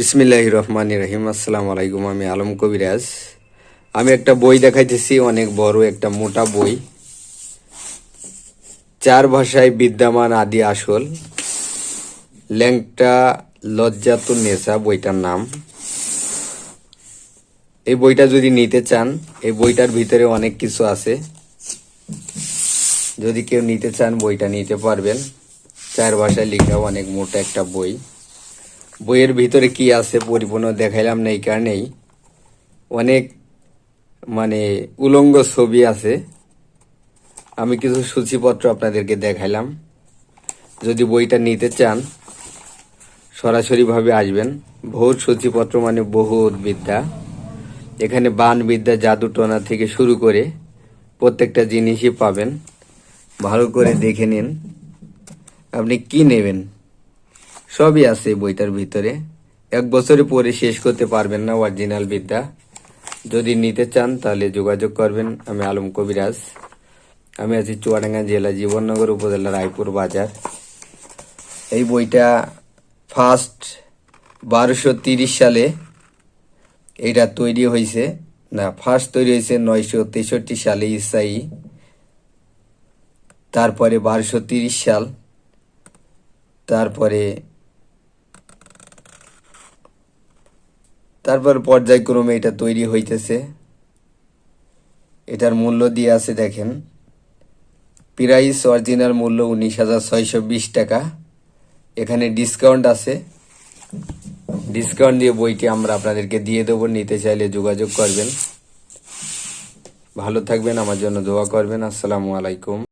বিসমিল্লাহ রহমান রহিম, আসসালামু আলাইকুম। আমি আলম কবিরাজ। আমি একটা বই দেখাইতেছি, অনেক বড় একটা মোটা বই। চার ভাষায় বিদ্যমান আদি আসল, ল্যাংটা লজ্জাতুন নেশা বইটার নাম। এই বইটা যদি নিতে চান, এই বইটার ভিতরে অনেক কিছু আছে। যদি কেউ নিতে চান, বইটা নিতে পারবেন। চার ভাষায় লেখা অনেক মোটা একটা বই। বইয়ের ভিতরে কি আছে পরিপূর্ণ দেখাইলাম না, এই কারণেই। অনেক মানে উলঙ্গ ছবি আছে। আমি কিছু সূচিপত্র আপনাদেরকে দেখাইলাম। যদি বইটা নিতে চান, সরাসরিভাবে আসবেন। বহুত সূচিপত্র মানে বহুত বিদ্যা। এখানে বান বিদ্যা জাদুটনা থেকে শুরু করে প্রত্যেকটা জিনিসই পাবেন। ভালো করে দেখে নিন। আপনি কি নেবেন? সবই আছে বইটার ভিতরে। এক বছরে পরে শেষ করতে পারবেন না অরিজিনাল বিদ্যা। যদি নিতে চান তাহলে যোগাযোগ করবেন। আমি আলম কবিরাজ। আমি আছি চুয়াডাঙ্গা জেলা জীবননগর উপজেলা রায়পুর বাজার। এই বইটা ফার্স্ট বারোশো তিরিশ সালে এটা তৈরি হয়েছে না ফার্স্ট তৈরি হয়েছে নয়শো তেষট্টি সালে ইসাই। তারপরে বারোশো তিরিশ সাল। তারপরে তারপর পর্যায়ক্রমে এটা তৈরি হইতেছে। এটার মূল্য দিয়ে আছে দেখেন প্রাইস অরিজিনাল মূল্য উনিশ হাজার ছয়শো বিশ টাকা। এখানে ডিসকাউন্ট আছে। ডিসকাউন্ট দিয়ে বইটি আমরা আপনাদেরকে দিয়ে দেবো, নিতে চাইলে যোগাযোগ করবেন। ভালো থাকবেন, আমার জন্য দোয়া করবেন। আসসালামু আলাইকুম।